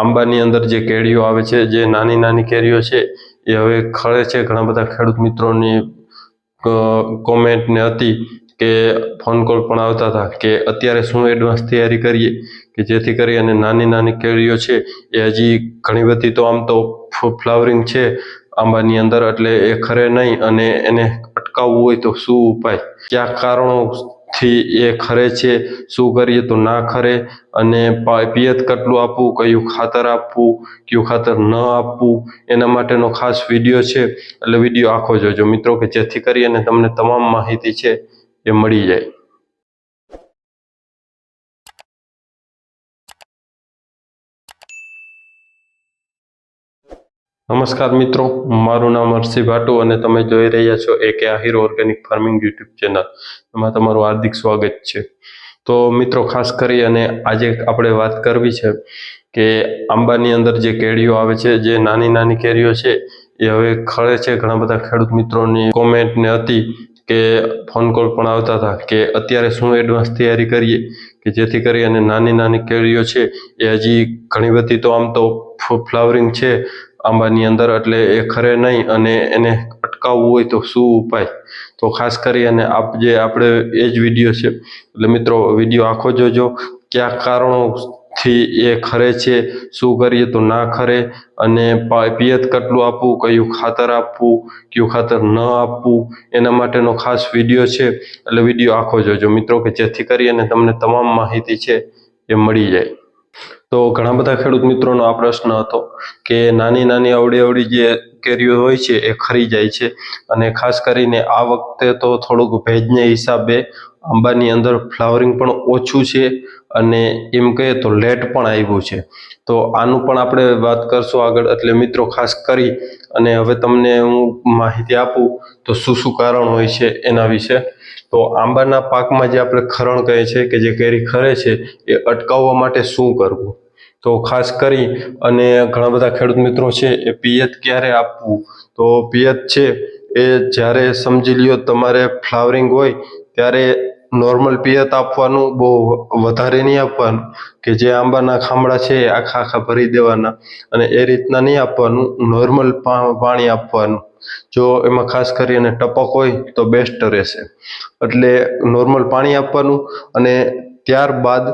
આંબાની અંદર જે કેરીઓ આવે છે, જે નાની નાની કેરીઓ છે, એ હવે ખરે છે. ઘણા બધા ખેડૂત મિત્રોની કોમેન્ટને હતી કે ફોન કોલ પણ આવતા હતા કે અત્યારે શું એડવાન્સ તૈયારી કરીએ? કે જેથી કરી અને નાની નાની કેરીઓ છે, એ હજી ઘણી બધી તો આમ તો ફ્લાવરિંગ છે આંબાની અંદર, એટલે એ ખરે નહીં અને એને અટકાવવું હોય તો શું ઉપાય? કયા કારણોથી એ ખરે છે, શું કરીએ તો ના ખરે? અને પિયત કેટલું આપવું, કયું ખાતર આપવું, કયું ખાતર ન આપવું? એના માટેનો ખાસ વીડિયો છે, એટલે વીડિયો આખો જોજો. મિત્રો, કે જેથી કરી અને તમને તમામ માહિતી છે, એ મળી જાય. નમસ્કાર મિત્રો, મારું નામ હર્ષિ ભાટુ અને તમે જોઈ રહ્યા છો એ કે Ahir organic farming YouTube channel. એમાં તમારું હાર્દિક સ્વાગત છે. તો મિત્રો, ખાસ કરી અને આજે આપણે વાત કરવી છે કે આંબાની અંદર જે કેરીઓ આવે છે, જે નાની નાની કેરીઓ છે, એ હવે ખળે છે. ઘણા બધા ખેડૂત મિત્રોની કોમેન્ટને હતી કે ફોન કોલ પણ આવતા હતા કે અત્યારે શું એડવાન્સ તૈયારી કરીએ, કે જેથી કરી અને નાની નાની કેરીઓ છે, એ હજી ઘણી બધી તો આમ તો ફ્લાવરિંગ છે આંબાની અંદર એટલે એ ખરે નહીં અને એને અટકાવવું હોય તો શું ઉપાય? તો ખાસ કરી અને આપ જે આપણે એ જ વીડિયો છે, એટલે મિત્રો વીડિયો આખો જોજો. કયા કારણોથી એ ખરે છે, શું કરીએ તો ના ખરે અને પિયત કેટલું આપવું, કયું ખાતર આપવું, કયું ખાતર ન આપવું, એના માટેનો ખાસ વીડિયો છે, એટલે વીડિયો આખો જોજો. મિત્રો કે જેથી કરી અને તમને તમામ માહિતી છે એ મળી જાય. તો ઘણા બધા ખેડૂત મિત્રોનો આ પ્રશ્ન હતો કે નાની નાની અવળી અવળી જે કેરીઓ હોય છે એ ખરી જાય છે. અને ખાસ કરીને આ વખતે તો થોડુંક ભેજને હિસાબે આંબાની અંદર ફ્લાવરિંગ પણ ઓછું છે અને એમ કહીએ તો લેટ પણ આવ્યું છે. તો આનું પણ આપણે વાત કરશું આગળ. એટલે મિત્રો, ખાસ કરી અને હવે તમને હું માહિતી આપું તો શું શું કારણ હોય છે એના વિશે. તો આંબાના પાકમાં જે આપણે ખરણ કહે છે કે જે કેરી ખરે છે, એ અટકાવવા માટે શું કરવું? તો ખાસ કરી અને ઘણા બધા ખેડૂત મિત્રો છે એ પિયત ક્યારે આપવું? તો પિયત છે એ જ્યારે સમજી લ્યો તમારે ફ્લાવરિંગ હોય ત્યારે નોર્મલ પિયત આપવાનું બહુ વધારે નહીં આપવાનું, કે જે આંબાના ખામડા છે આખા આખા ભરી દેવાના અને એ રીતના નહીં આપવાનું નોર્મલ પાણી આપવાનું. જો એમાં ખાસ કરીને ટપક હોય તો બેસ્ટ રહેશે. એટલે નોર્મલ પાણી આપવાનું અને ત્યારબાદ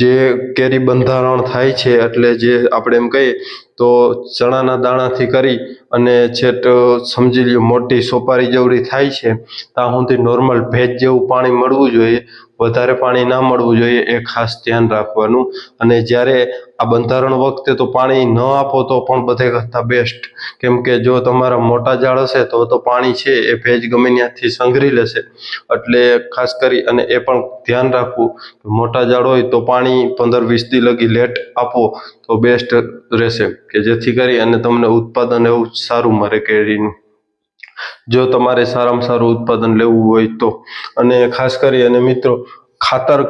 જે કેરી બંધારણ થાય છે, એટલે જે આપણે એમ કહીએ તો ચણાના દાણાથી કરી અને છેટ સમજી લ્યો, મોટી સોપારી જેવડી થાય છે, ત્યાં સુધી નોર્મલ ભેજ જેવું પાણી મળવું જોઈએ. વધારે પાણી ના મળવું જોઈએ, એ ખાસ ધ્યાન રાખવાનું. અને જ્યારે આ બંધારણ વખતે તો પાણી ન આપો તો પણ બધે કરતાં બેસ્ટ કેમ કે જો તમારા મોટા ઝાડ હશે તો તો પાણી છે, એ ભેજ ગમે ત્યાંથી સંઘરી લેશે. એટલે ખાસ કરી અને એ પણ ધ્યાન રાખવું. મોટા ઝાડ હોય તો પાણી પંદર વીસ દી લગી લેટ આપો તો બેસ્ટ રહેશે. કે જેથી કરી અને તમને ઉત્પાદન એવું સારું મળે કેરીનું. જો તમારે સારામાં સારું ઉત્પાદન લેવું હોય તો. અને ખાસ કરી અને મિત્રો, ખાતર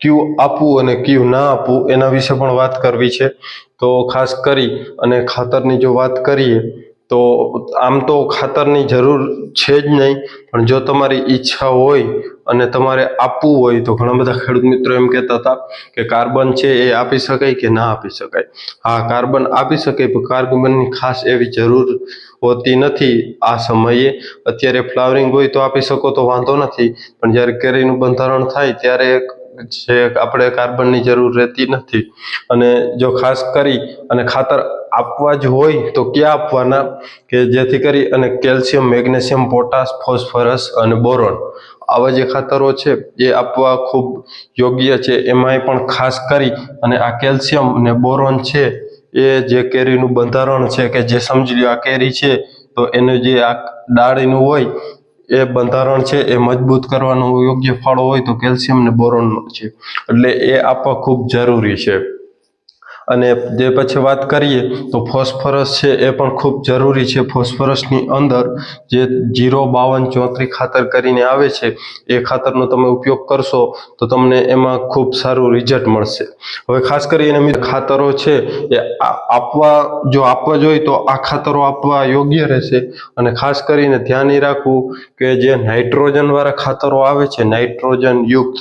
કયું આપવું અને કયું ના આપવું, એના વિશે પણ વાત કરવી છે. તો ખાસ કરી અને ખાતરની જો વાત કરીએ તો આમ તો ખાતરની જરૂર છે જ નહીં, પણ જો તમારી ઈચ્છા હોય અને તમારે આપવું હોય તો ઘણા બધા ખેડૂત મિત્રો એમ કહેતા હતા કે કાર્બન છે એ આપી શકાય કે ના આપી શકાય. હા, કાર્બન આપી શકાય, પણ કાર્બનની ખાસ એવી જરૂર હોતી નથી આ સમયે. અત્યારે ફ્લાવરિંગ હોય તો આપી શકો તો વાંધો નથી, પણ જ્યારે કેરીનું બંધારણ થાય ત્યારે છે, આપણે કાર્બનની જરૂર રહેતી નથી. અને જો ખાસ કરી અને ખાતર આપવા જ હોય, તો ક્યાં આપવાના? કે જેથી કરી અને કેલ્શિયમ, મેગ્નેશિયમ, પોટાશ, ફોસ્ફરસ અને બોરોન. આવા જે ખાતરો છે, એ આપવા ખૂબ યોગ્ય છે. એમાંય પણ ખાસ કરી અને આ કેલ્શિયમ અને બોરોન છે, એ જે કેરીનું બંધારણ છે, કે જે સમજી લો આ કેરી છે, તો એનું જે આ ડાળીનું હોય એ બંધારણ છે, એ મજબૂત કરવાનો યોગ્ય ફાળો હોય તો કેલ્શિયમ ને બોરોન છે. એટલે એ આપવા ખૂબ જરૂરી છે. અને જે પછી વાત કરીએ, તો ફોસ્ફરસ છે એ પણ ખૂબ જરૂરી છે. ફોસ્ફરસની અંદર જે જીરો બાવન ચોત્રીસ ખાતર કરીને આવે છે, એ ખાતરનો તમે ઉપયોગ કરશો તો તમને એમાં ખૂબ સારું રિઝલ્ટ મળશે. હવે ખાસ કરીને મિત્રો, ખાતરો છે એ આપવા, જો આપવા જોઈએ તો આ ખાતરો આપવા યોગ્ય રહેશે. અને ખાસ કરીને ધ્યાન એ રાખવું કે જે નાઇટ્રોજનવાળા ખાતરો આવે છે, નાઇટ્રોજન યુક્ત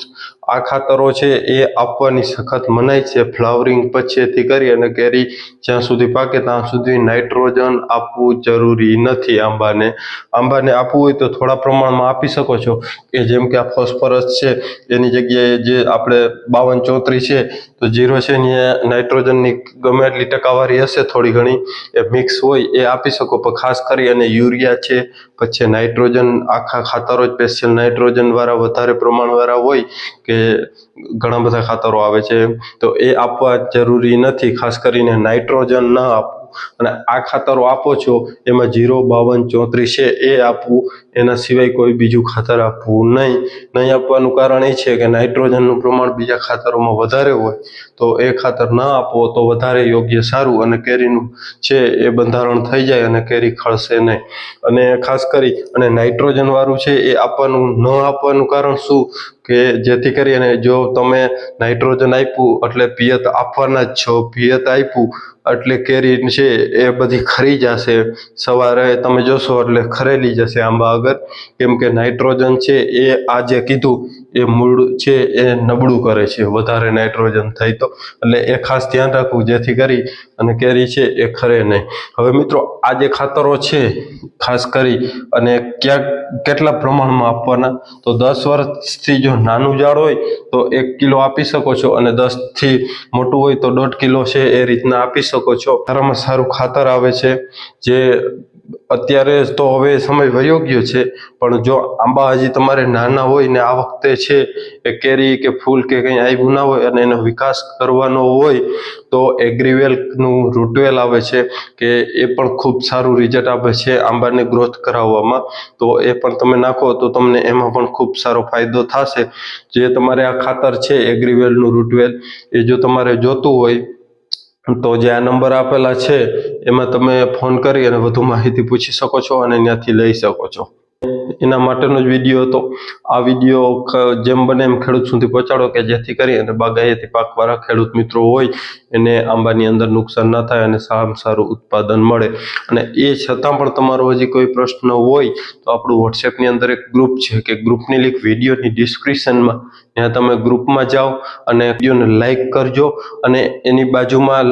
આ ખાતરો છે, એ આપવાની સખત મનાઈ છે. ફ્લાવરિંગ પછીથી કરી અને કેરી જ્યાં સુધી પાકે ત્યાં સુધી નાઇટ્રોજન આપવું જરૂરી નથી આંબાને. આંબાને આપવું હોય તો થોડા પ્રમાણમાં આપી શકો છો. કે જેમ કે આ ફોસ્ફરસ છે, એની જગ્યાએ જે આપણે બાવન ચોત્રીસ છે, તો જીરો છે ને નાઇટ્રોજનની ગમે એટલી ટકાવારી હશે થોડી ઘણી, એ મિક્સ હોય એ આપી શકો. પણ ખાસ કરી અને યુરિયા છે, પછી નાઇટ્રોજન, આખા ખાતરો સ્પેશિયલ નાઇટ્રોજન વાળા વધારે પ્રમાણવાળા હોય કે ઘણા બધા ખાતરો આવે છે. તો એ આપવા જરૂરી નથી, ખાસ કરીને નાઇટ્રોજન ન આપવું. અને આ ખાતરો આપો છો, એમાં જીરો, બાવન, ચોત્રીસ છે, એ આપવું. એના સિવાય કોઈ બીજું ખાતર આપવું નહીં. નહીં આપવાનું કારણ એ છે કે નાઇટ્રોજનનું પ્રમાણ બીજા ખાતરોમાં વધારે હોય તો એ ખાતર ન આપવો તો વધારે યોગ્ય સારું અને કેરીનું છે એ બંધારણ થઈ જાય અને કેરી ખળશે નહીં. અને ખાસ કરી અને નાઇટ્રોજનવાળું છે એ આપવાનું ન આપવાનું કારણ શું? કે જેથી કરીને જો તમે નાઇટ્રોજન આપ્યું એટલે પિયત આપવાના જ છો. પિયત આપ્યું એટલે કેરી છે એ બધી ખરી જશે. સવારે તમે જોશો એટલે ખરેલી જશે. આંબા આગળ કેમ કે નાઇટ્રોજન છે એ આ જે કીધું, એ મૂળ છે એ નબળું કરે છે, વધારે નાઇટ્રોજન થાય તો. એટલે એ ખાસ ધ્યાન રાખવું, જેથી કરી અને કેરી છે એ ખરે નહીં. હવે મિત્રો, આ જે ખાતરો છે, ખાસ કરી અને ક્યાંક કેટલા પ્રમાણમાં આપવાના, તો દસ વર્ષથી જો નાનું ઝાડ હોય, તો એક કિલો આપી શકો છો અને દસથી મોટું હોય તો દોઢ કિલો છે એ રીતના આપી શકો છો. સારામાં સારું ખાતર આવે છે, જે અત્યારે તો હવે સમય વયો ગયો છે, પણ જો આંબા હજી તમારે નાના હોય ને આ વખતે છે એ કેરી કે ફૂલ કે કંઈ આવ્યું ના હોય અને એનો વિકાસ કરવાનો હોય, તો એગ્રીવેલનું રૂટવેલ આવે છે કે એ પણ ખૂબ સારું રિઝલ્ટ આપે છે આંબાને ગ્રોથ કરાવવામાં. તો એ પણ તમે નાખો તો તમને એમાં પણ ખૂબ સારો ફાયદો થશે. જે તમારે આ ખાતર છે એગ્રીવેલનું રૂટવેલ, એ જો તમારે જોતું હોય તો જે આ નંબર આપેલા છે, એમાં તમે ફોન કરી અને વધુ માહિતી પૂછી શકો છો અને ત્યાંથી લઈ શકો છો. એના માટેનો જ વીડિયો હતો. આ વીડિયો જેમ બને એમ ખેડૂત સુધી પહોંચાડો કે જેથી કરી અને બાગાયતી પાકવાળા ખેડૂત મિત્રો હોય એને આંબાની અંદર નુકસાન ન થાય અને સારામાં સારું ઉત્પાદન મળે. અને એ છતાં પણ તમારો હજી કોઈ પ્રશ્ન હોય તો આપણું વોટ્સએપની અંદર એક ગ્રુપ છે કે ગ્રુપની લિંક વિડીયોની ડિસ્ક્રિપ્શનમાં ત્યાં તમે ગ્રુપમાં જાઓ અને વિડીયોને લાઇક કરજો અને એની બાજુમાં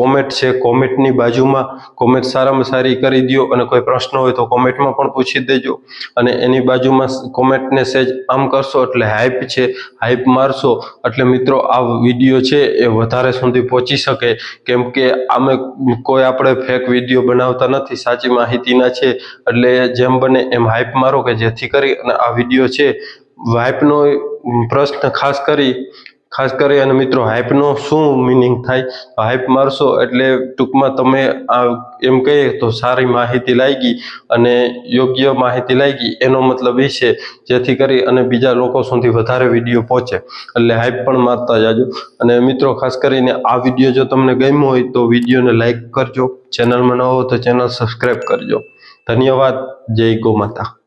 કોમેન્ટ છે કોમેન્ટની બાજુમાં કોમેન્ટ સારામાં સારી કરી દો અને કોઈ પ્રશ્ન હોય તો કોમેન્ટમાં પણ પૂછી દેજો. અને એની બાજુમાં કોમેન્ટને સેજ આમ કરશો એટલે હાઈપ છે હાઈપ મારશો એટલે મિત્રો આ વીડિયો છે એ વધારે સુધી પહોંચી શકે. કેમ કે અમે કોઈ આપણે ફેક વીડિયો બનાવતા નથી, સાચી માહિતીના છે. એટલે જેમ બને એમ હાઈપ મારો કે જેથી કરી અને આ વીડિયો છે. વાઇપનો પ્રશ્ન ખાસ કરી ખાસ કરી અને મિત્રો હાઇપનો શું મિનિંગ થાય? હાઇપ મારશો એટલે ટૂંકમાં તમે આ એમ કહીએ તો સારી માહિતી લાગી અને યોગ્ય માહિતી લાગી. એનો મતલબ એ છે, જેથી કરી અને બીજા લોકો સુધી વધારે વીડિયો પહોંચે. એટલે હાઇપ પણ મારતા જાજો. અને મિત્રો, ખાસ કરીને આ વીડિયો જો તમને ગમ્યો હોય તો વિડીયોને લાઇક કરજો. ચેનલમાં ન હો તો ચેનલ સબસ્ક્રાઈબ કરજો. ધન્યવાદ. જય ગો માતા.